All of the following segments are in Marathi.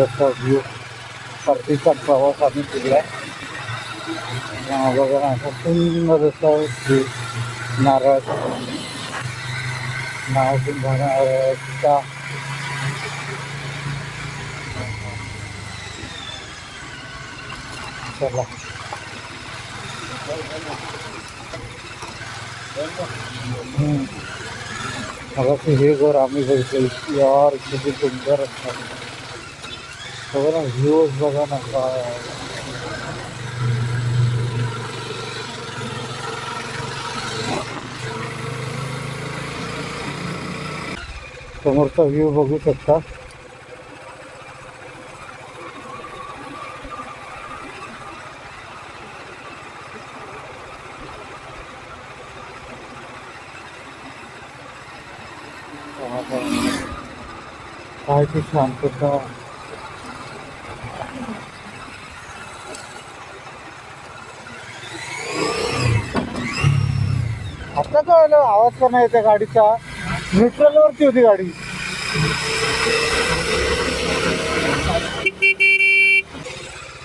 असा व्ह्यू परतीचा प्रवास आम्ही केला सुंदर असा व्ह्यू नारळाचा नावातून नारळाचा चला। घर आम्ही बघितलं यार सुंदर असतात बघा ना व्ह्यूज बघा ना काय समोरचा व्ह्यू बघू शकता काय ती शांतता आता आवाज पण नाही त्या गाडीचा. न्यूट्रल वरती होती गाडी.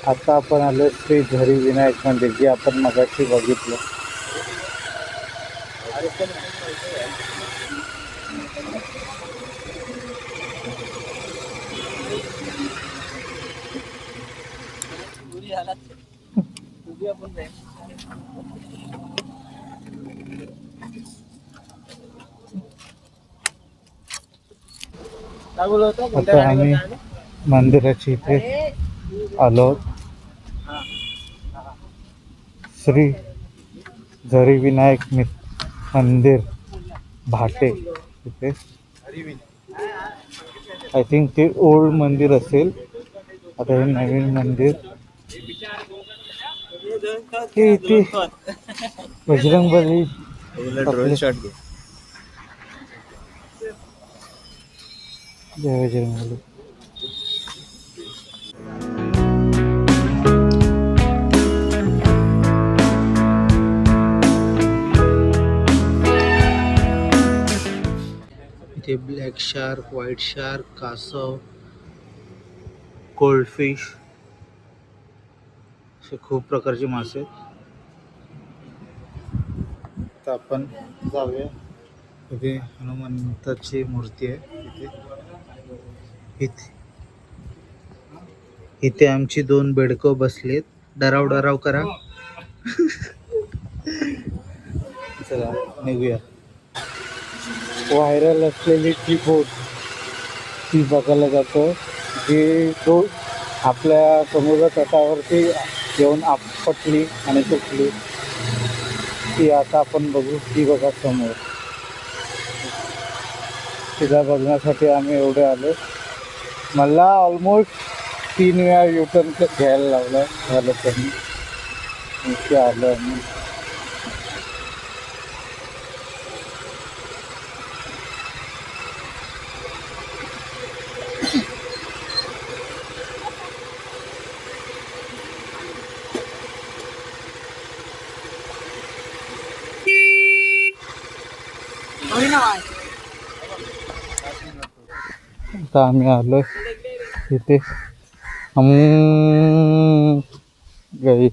आता आपण आलो श्री झरी विनायक मंदिर जे आपण मगाशी बघितलं. आता आम्ही मंदिराची इथे आलो. श्री झरी विनायक मंदिर भाटे इथे. आय थिंक ते ओल्ड मंदिर असेल. आता हे नवीन मंदिर. हे इथे बजरंगबली ड्रोन जय इथे ब्लॅक शार्क व्हाईट शार्क कासव कोल्ड फिश असे खूप प्रकारचे मासे आहेत. आता आपण जाऊया. इथे हनुमंताची मूर्ती आहे इथे. इथे इथे आमची दोन बेडकं बसलेत. डराव डराव करा. चला निघूया. व्हायरल असलेली ती बोट ती बघायला जातो. जी तो आपल्या समुद्र तटावरती येऊन आपटली आणि तुटली ती आता आपण बघू ती बघा समोर. तिला बघण्यासाठी आम्ही एवढे आलो. मला ऑलमोस्ट तीन वेळा युटर्न घ्यायला लावला झालं त्यांनी इथे आलो आता आम्ही आलो इथे गाई.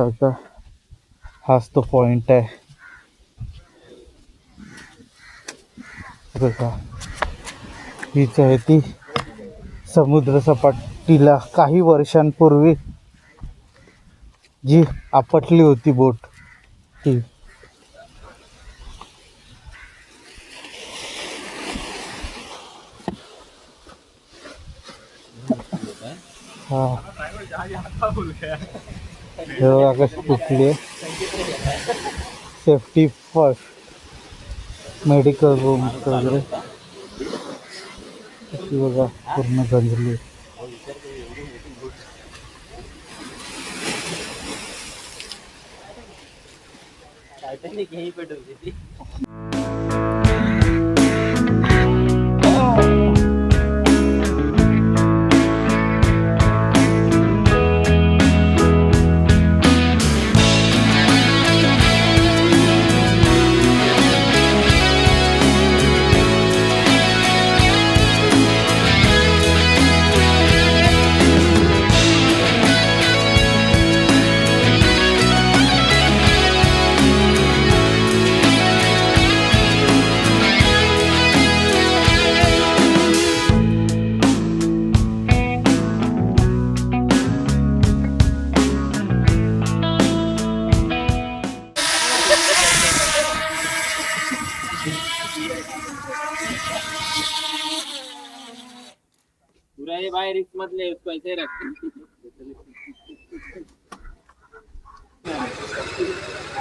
आता हाच तो पॉइंट आहे. बघा. हीच आहे ती समुद्रसपाटीला काही वर्षांपूर्वी जी आपटली होती बोट. ती हा हे बघा कशी कुठली सेफ्टी फर्स्ट मेडिकल रूम वगैरे. अशी बघा पूर्ण गंजली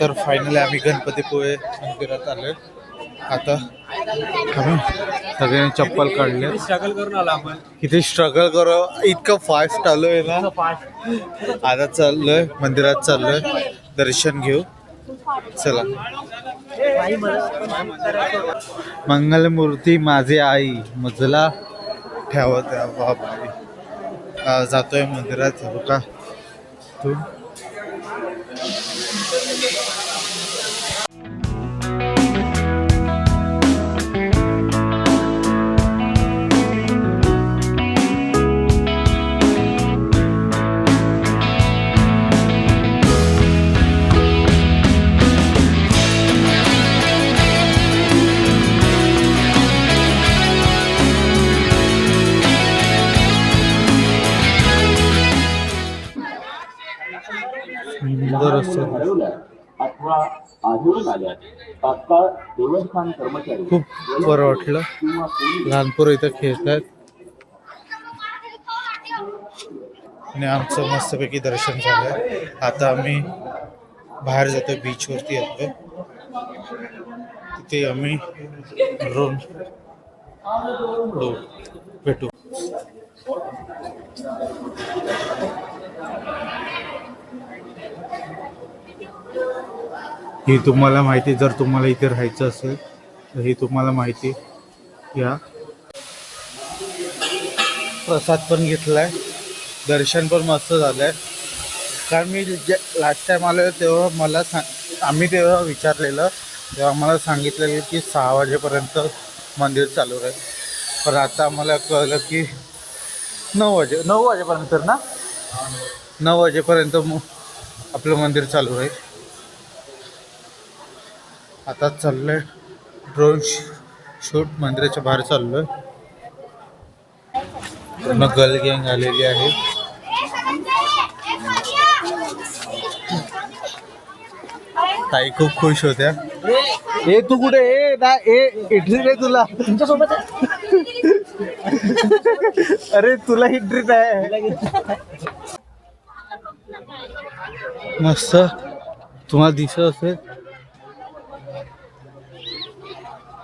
तर फायनली आम्ही गणपतीपुळे मंदिरात आलोय. आता आम्ही सगळ्यांनी चप्पल काढले स्ट्रगल करून आलो आपण. किती स्ट्रगल करू? इतकं फास्ट आलोय ना. आता चाललोय मंदिरात चाललोय. दर्शन घेऊ. चला. मंगलमूर्ती माझे आई मजला. ठेवत आहे बापरे. जातोय मंदिरात हो का? तू? सुंदर असं अथवा आढळून आल्यास तात्काळ देवस्थान कर्मचारी खूप बरं वाटलं. लहान पोरं इथं खेळत आहेत. आणि आमचं मस्तपैकी दर्शन झालंय. आता आम्ही बाहेर जातोय बीचवरती येतोय. तिथे आम्ही उडवू भेटू. ही तुम्हाला माहिती जर तुम्हाला इथे राहायचं असेल तर ही तुम्हाला माहिती घ्या प्रसाद पण घेतलाय. दर्शन पण मस्त झालंय. कारण मी लास्ट टाईम आलो तेव्हा मला सांग आम्ही तेव्हा विचारलेलं तेव्हा मला सांगितलेलं की सहा वाजेपर्यंत मंदिर चालू राहील. पण आता आम्हाला कळलं की नऊ वाजे नऊ वाजेपर्यंत ना? नऊ वाजेपर्यंत मग आपलं मंदिर चालू राहील. आता चाललोय ड्रोन शूट मंदिराच्या बाहेर चाललोय. पूर्ण गर्ल गँग आलेली आहे. ताई खूप खुश होत्या. ए तू कुठे? ए ना ए इटली रे तुला. तुमच्यासोबत अरे तुला इटली आहे. मस्त. तुम्हाला दिसत असेल.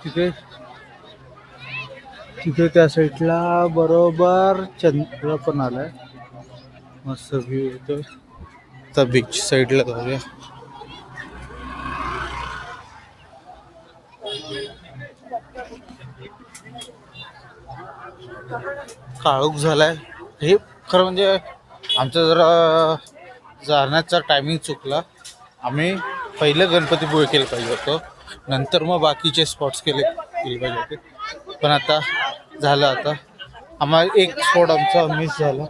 तिथे तिथे त्या साईडला बरोबर चंद्र पण आलाय. मस्त व्ह्यू येतो. तर बीच साईडला जाऊया. काळोख झालाय. हे खरं म्हणजे आमचा जरा जाण्याचा टायमिंग चुकला. आम्ही पहिलं गणपतीपुळे केलं पाहिजे होतं. नंतर मग बाकीचे स्पॉट्स केले केले पाहिजे होते पण आता झालं आता. आम्हाला एक स्पॉट आमचा मिस झाला.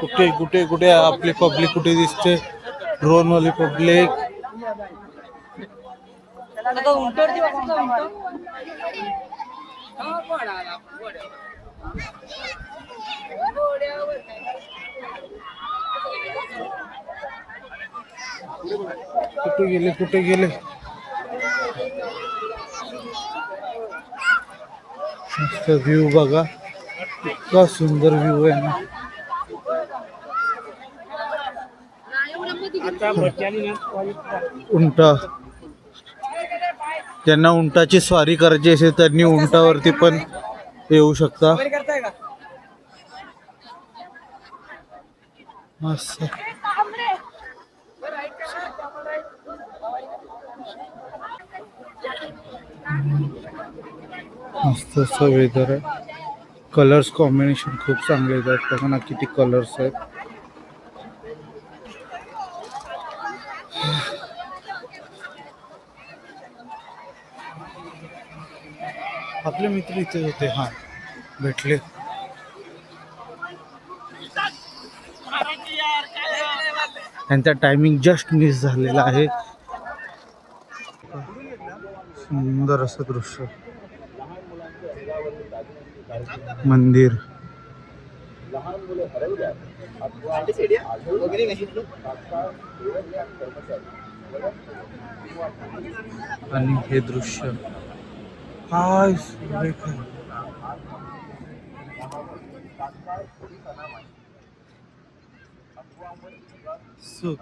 कुठे कुठे कुठे? आपली पब्लिक कुठे दिसते? ड्रोन वाली पब्लिक कुठे गेले कुठे गेले। मस्त व्ह्यू बघा. इतका सुंदर व्ह्यू आहे ना उंटा. ज्यांना उंटाची स्वारी करायची असेल त्यांनी उंटावरती पण येऊ शकता. मस्त. मस्त असं वेदर आहे. कलर्स कॉम्बिनेशन खूप चांगले येतात बघा ना किती कलर्स आहेत. आपले मित्र इथे होते हां. भेटले. त्यांचा टायमिंग जस्ट मिस झालेला आहे. सुंदर असं दृश्य. मंदिर. आणि हे दृश्य काय सुरेख आहे. सुख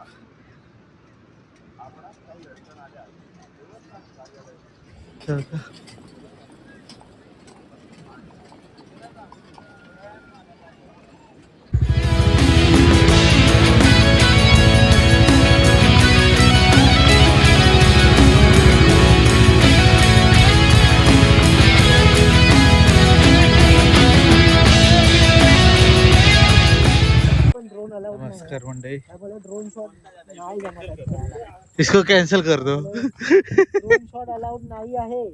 क्या नमस्कार मंडळी ड्रोन शॉट नाही जमत इसको कॅन्सल कर दो. ड्रोन शॉट अलाउड नाही आहे.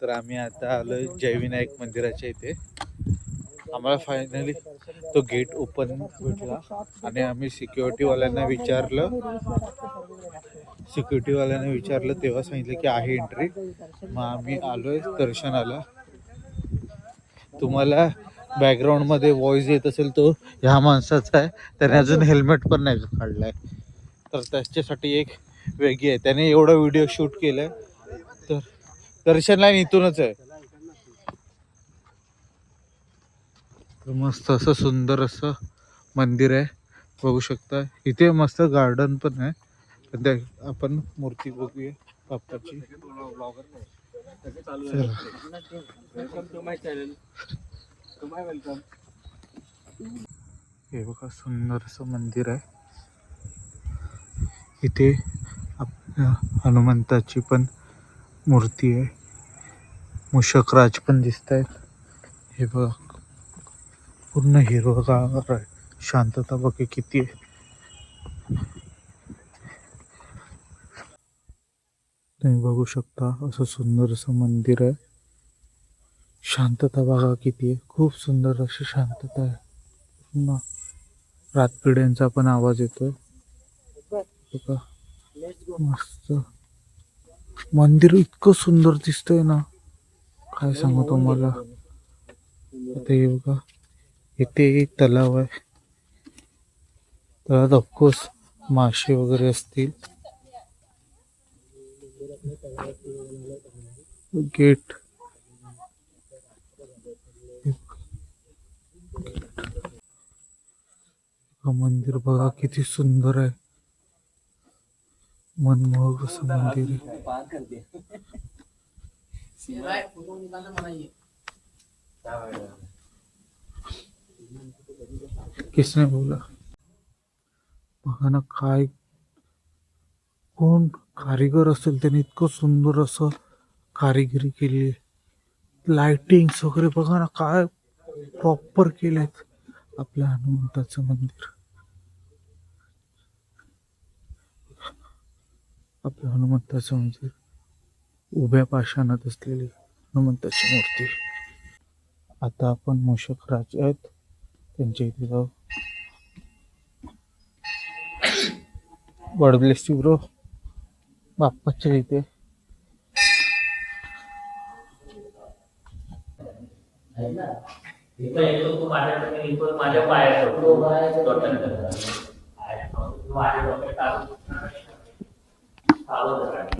तर आम्ही आता आलोय जयविनायक मंदिराच्या इथे. आम्हाला फायनली तो गेट ओपन भेटला. आणि आम्ही सिक्युरिटीवाल्यांना विचारलं. सिक्युरिटीवाल्यांना विचारलं तेव्हा सांगितलं की आहे एंट्री मग आम्ही आलोय दर्शनाला. तुम्हाला बॅकग्राऊंडमध्ये व्हॉइस येत असेल तो ह्या माणसाचा आहे. त्याने अजून हेल्मेट पण नाही काढलाय. तर त्याच्यासाठी एक वेगळी आहे. त्याने एवढा व्हिडिओ शूट केलाय. तर दर्शन लाईन इथूनच आहे. मस्त असं सुंदर असं मंदिर आहे. बघू शकता. इथे मस्त गार्डन पण आहे. पण त्या आपण मूर्ती बघूया बाप्पाची. चॅनल टू माय वेलकम हे सुंदर असं मंदिर आहे इथे आपल्या हनुमंताची पण मूर्ती आहे. मूषकराज पण दिसत आहेत हे पूर्ण हिरवगार आहे. शांतता बघा किती आहे. तुम्ही बघू शकता असं सुंदर असं मंदिर आहे. शांतता बघा किती आहे. खूप सुंदर अशी शांतता आहे. ना रातपिड्यांचा पण आवाज येतोय. बघा. मस्त. मंदिर इतकं सुंदर दिसतंय ना. काय सांगू तुम्हाला? आता हे बघा. इथे एक तलाव आहे. तलावात ऑफकोर्स मासे वगैरे असतील. गेट. हा मंदिर बघा किती सुंदर आहे. मनमोहक असं मंदिर आहे. किसने बोला? बघा ना काय कोण कारिगर असेल त्याने इतकं सुंदर असं कारिगिरी केली लाइटिंग्स वगैरे बघा ना काय प्रॉपर केलेत. आपल्या हनुमंताचं मंदिर. आपलं हनुमंताचं मंदिर उभ्या पाषाणात असलेली हनुमंताची मूर्ती. आता आपण मूषक राज आहेत. त्यांच्या इथे जाऊ. God bless you bro. बाप्पाच्या इथे. माझ्या पायात होतो टोटल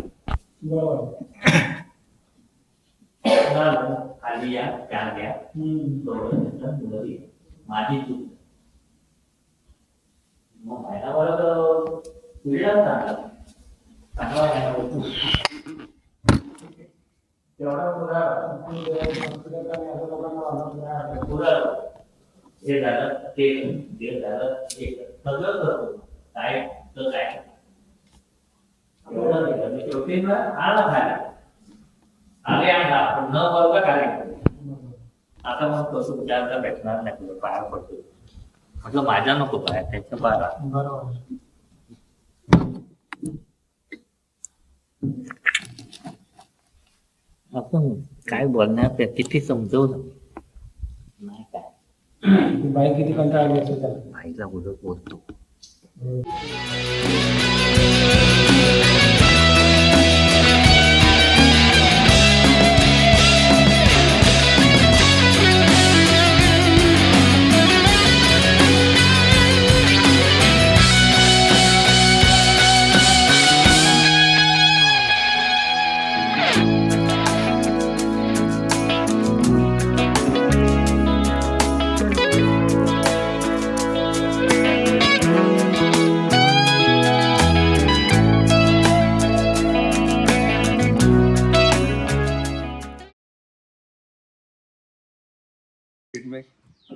माझ्या खाली या फॅन घ्या दोघं मुलं ये. माझी चूक मग महिनाभरात पिढ्याच झाला चांगला महिना होतो तेवढा पुरा हे झालं ते ते झालं ते सगळं करतो काय तर काय एवढं का? मी शेवटी ना आला खाली आले आणला पण न बरोबर खाली आता मग कसं भेटणार नाही पाया पडतो म्हटलं माझ्या नको पाया त्याच्या बरोबर आपण काय बोलणार? किती समजवलं? नाही काय? बाईक किती कंटाळा येत होता भाईला उलट बोलतो. Thank you.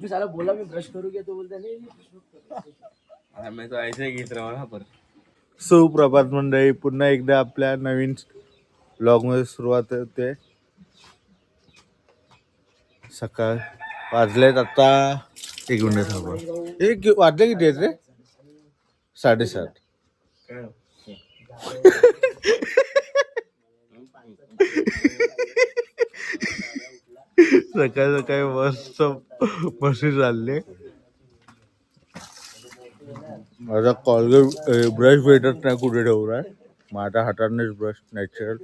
अभी साला बोला मैं ब्रश करूंगा तो बोलता नहीं मैं तो ऐसे ही गीत रहा हूँ पर सुप्रभात मंडळी पुन्हा एकदा आपल्या नवीन ब्लॉगमध्ये सुरुवात होते. सकाळ वाजलेत आता एक मिनिट थांबा. हे कि- वाजले किती आहेत रे? साडेसात. सकाळ सकाळी मस्त मशी चालले. माझा कॉलगेट ब्रश भेटत नाही कुठे ठेवलाय. माझ्या हातानेच ब्रश नॅचरल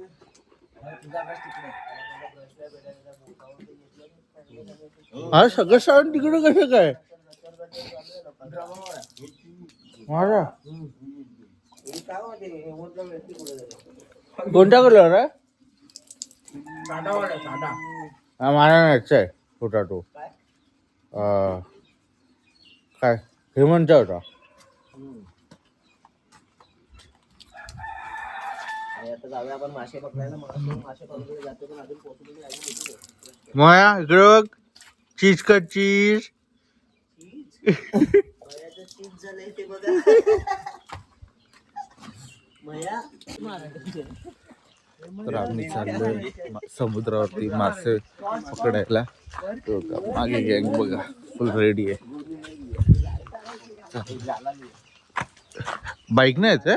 हा सगळं सामान तिकडे कसं काय? माझा कोणता कलर आहे? हा माझा नाच आहे पोटाटो काय? हेमंतचा होता. आता जाऊया आपण मासे पकडायला. मग मासे पकडले जातो पण अजून पोहोचलो नाही अजून येतो तो. माया इकडे बघ चीज का चीज? मयाचं ते बघा. मया? तर आम्ही चाललोय मा- समुद्रावरती मासे पकडायला. मागे गँग बघा फुल रेडी आहे. बाईक नाही येत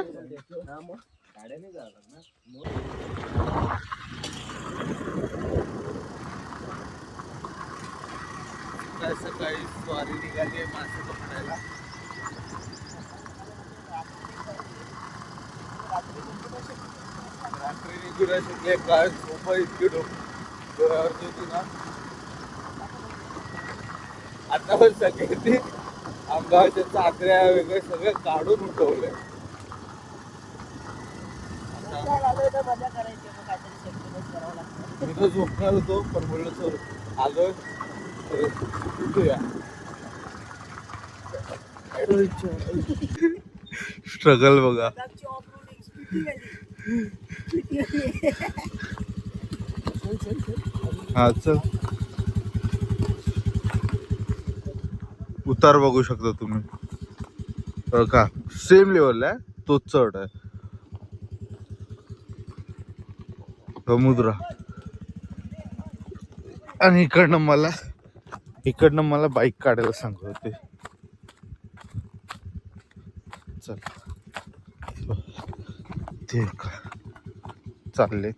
सकाळी स्वारी निघाली मासे पकडायला. रात्री काय झोप इतकी होती ना. आता पण सगळ्यांनी अंगाच्या चादऱ्या वगैरे सगळं काढून उठवलंय. मी तर झोपणार होतो पण म्हणलं सर आलो उठूया. स्ट्रगल बघा. हा चल. उतार बघू शकता तुम्ही. का? सेम लेवलला आहे तोच चढ आहे. समुद्र. आणि इकडनं मला इकडनं मला बाईक काढायला सांगत होते. चल. ते का चाललेत.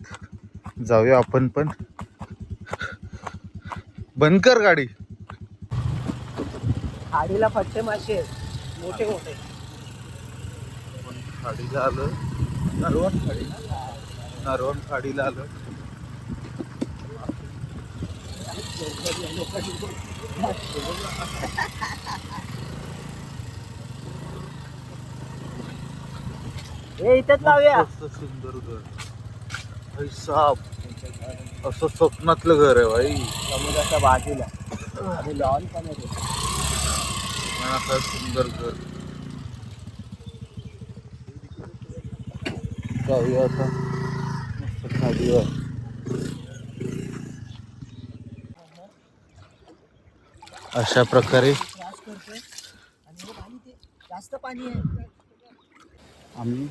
जाऊया आपण पण. बंद कर गाडी. खाडीला फट्टे मासे आहेत. मोठे मोठे. खाडीला आलं. नरवण खाडी. नरवण खाडीला आलं. हे इथेच लावूया. मस्त सुंदर घर. भाई साप. असं स्वप्नातलं घर आहे भाई. समुद्राच्या बाजूला. आणि लॉन पण आहे. असं सुंदर घर. जाऊया आता. मस्त खाडीवर अशा प्रकारे त्रास करतोय आणि हे पाणी ते जास्त पाणी आहे. आम्ही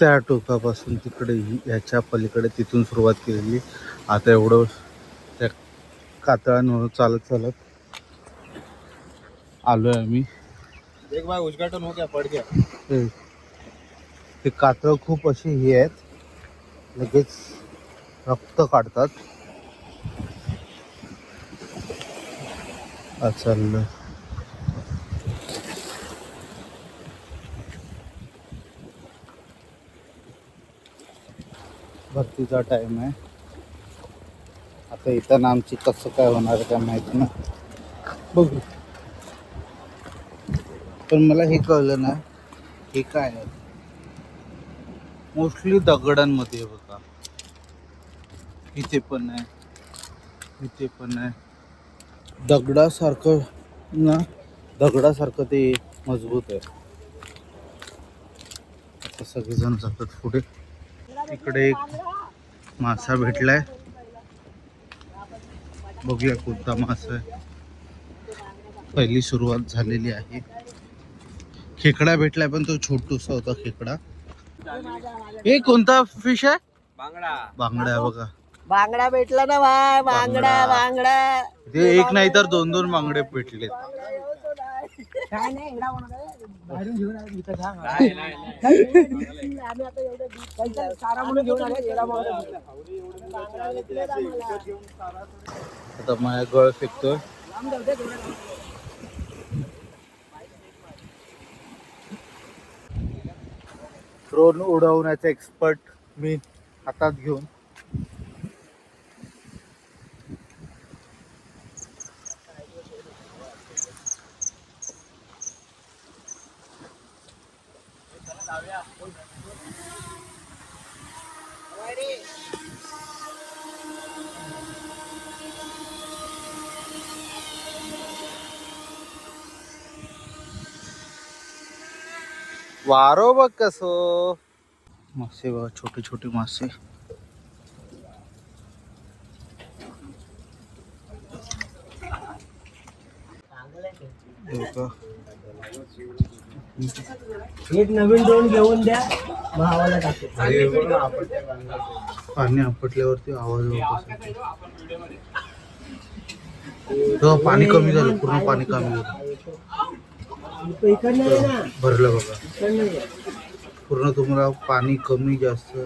त्या टोकापासून तिकडे ही- ह्याच्या पलीकडे तिथून सुरुवात केलेली. आता एवढं त्या कातळांवर चालत चालत आलोय आम्ही. एक बार उद्घाटन हो गया पड़ गया। ते ते कातळ खूप अशी हे आहेत. लगेच रक्त काढतात. आज भरतीचा टाइम आहे. आता इथं आमची कसं काय होणार काय माहिती ना. बघू. पण मला हे कळलं ना हे काय आहे? मोस्टली दगडांमध्ये बघा. इथे पण आहे. इथे पण आहे. दगडासारखं ना दगडासारखं ते मजबूत आहे. आता सगळेजण जातात पुढे. इकडे एक मासा भेटलाय. बघूया कोणता मासा आहे. पहिली सुरुवात झालेली आहे. खेकडा भेटलाय पण तो छोटूसा होता खेकडा. हे कोणता फिश आहे? बांगडा. बांगडा आहे बघा. बांगडा भेटला ना भाई बांगडा. बांगडा. ते एक नाही तर दोन दोन बांगडे भेटले काय नाही? बाहेरून घेऊन आले इथं घ्या. नाही, नाही, नाही. आम्ही आता एवढं दूध म्हणून घेऊन आले एवढा. आता माझ्या गळ फेकतोय. ड्रोन उडवण्याचे एक्सपर्ट मी हातात घेऊन वारो बघ कसो? मासे बघा छोटे छोटे मासे. हे. एक नवीन ड्रोन घेऊन द्या भावाला टाकतो पाणी आपटल्यावरती आवाज होत पाणी कमी झालं पूर्ण पाणी कमी झालं. भरलं बघा. पूर्ण तुम्हाला पाणी कमी जास्त.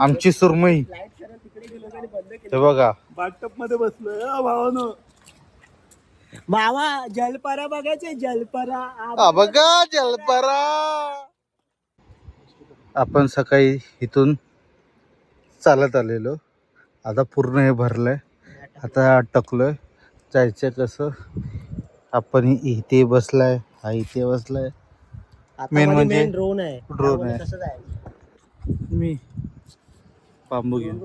आमची सुरमई. हे बघा. बाथटबमध्ये बसलोय भावानं. मावा जलपरा बघायचे जलपरा हा बघा जलपरा. आपण सकाळी इथून चालत आलेलो. आता पूर्ण हे भरलंय. आता अटकलोय जायचं कसं आपण इथे बसलाय हा इथे बसलाय. Main म्हणजे ड्रोन आहे. त्यामुळे आहे. आहे. मी बांबू घेऊन.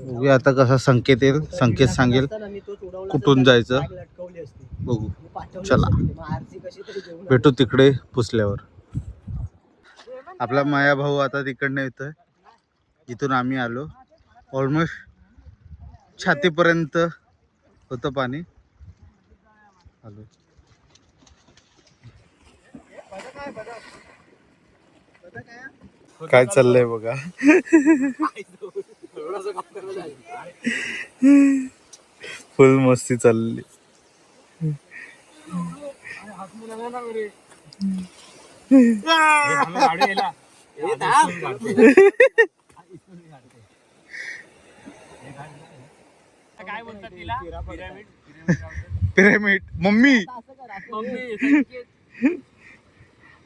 बघूया आता कसा संकेत येईल संकेत सांगेल. कुठून जायचं? बघू. चला. भेटू तिकडे पुसल्यावर. आपला माया भाऊ आता तिकडनं येतोय. जिथून आम्ही आलो. ऑलमोस्ट छातीपर्यंत होतं पाणी. आलो. काय चाललंय बघा. फुल मस्ती चालली. काय बोलतात तिला? पिरामिड. पिरामिड. मम्मी.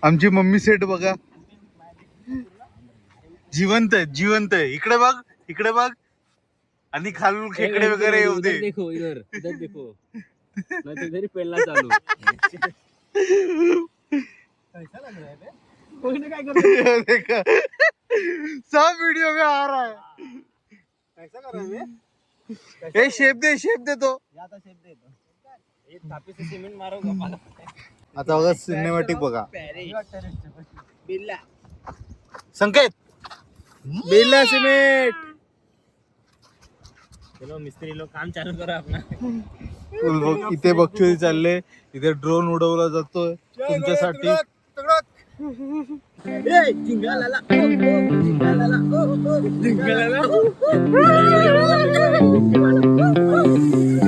आमची मम्मी सेट बघा. जिवंत आहे जिवंत आहे. इकडे बघ इकडे बघ. आणि खालून खेकडे वगैरे येऊ दे. देखो इधर इधर देखो. नाही तर घरी पेलला चालू. कोणी काय करतो देखा. सब वीडियो में आ रहा है. कैसा कर रहा है ए शेप दे शेप दे तो. आता शेप देतो एक थापी से सिमेंट मारोगा आता बघा सिनेमॅटिक बघा. बिल्ला संकेत. बिल्ला सिमेंट चलो मिस्त्री लोग काम चालू करा अपना बघ, इथे बक्षीस चालले. इथे ड्रोन उडवला जातोय. तुमच्यासाठी Hey, jinggalala. Oh, oh, jinggalala. Oh, oh, jinggalala. Oh, oh, jinggalala. Oh, oh, jinggalala.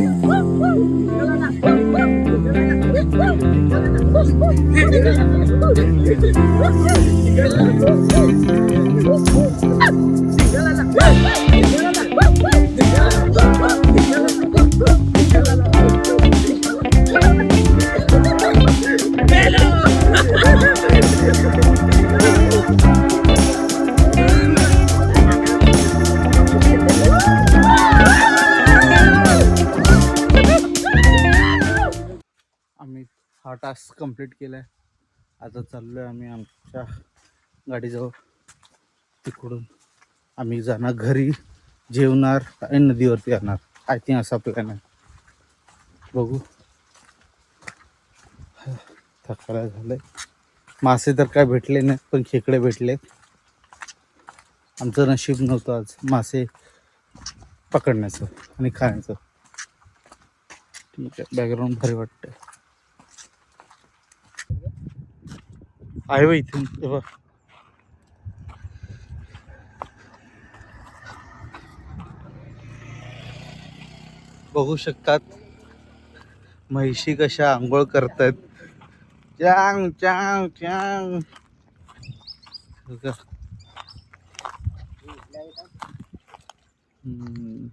Task complete केला आहे आता चाललो आहे आम्ही आमच्या गाडीजवळ. तिकडून आम्ही जाणार घरी जेवणार आणि नदीवरती जाणार. आय थिंक असा प्लॅन आहे. बघू. थकायला झालं मासे तर काय भेटले नाहीत पण खेकडे भेटले आमचं नशीब नव्हतं आज मासे पकडण्याचं आणि खाण्याचं. ठीक आहे बॅकग्राऊंड भारी वाटतं आहे बा इथून. बघ. बघू शकतात म्हैशी कशा आंघोळ करतात चांग चांग चांग. हम्म.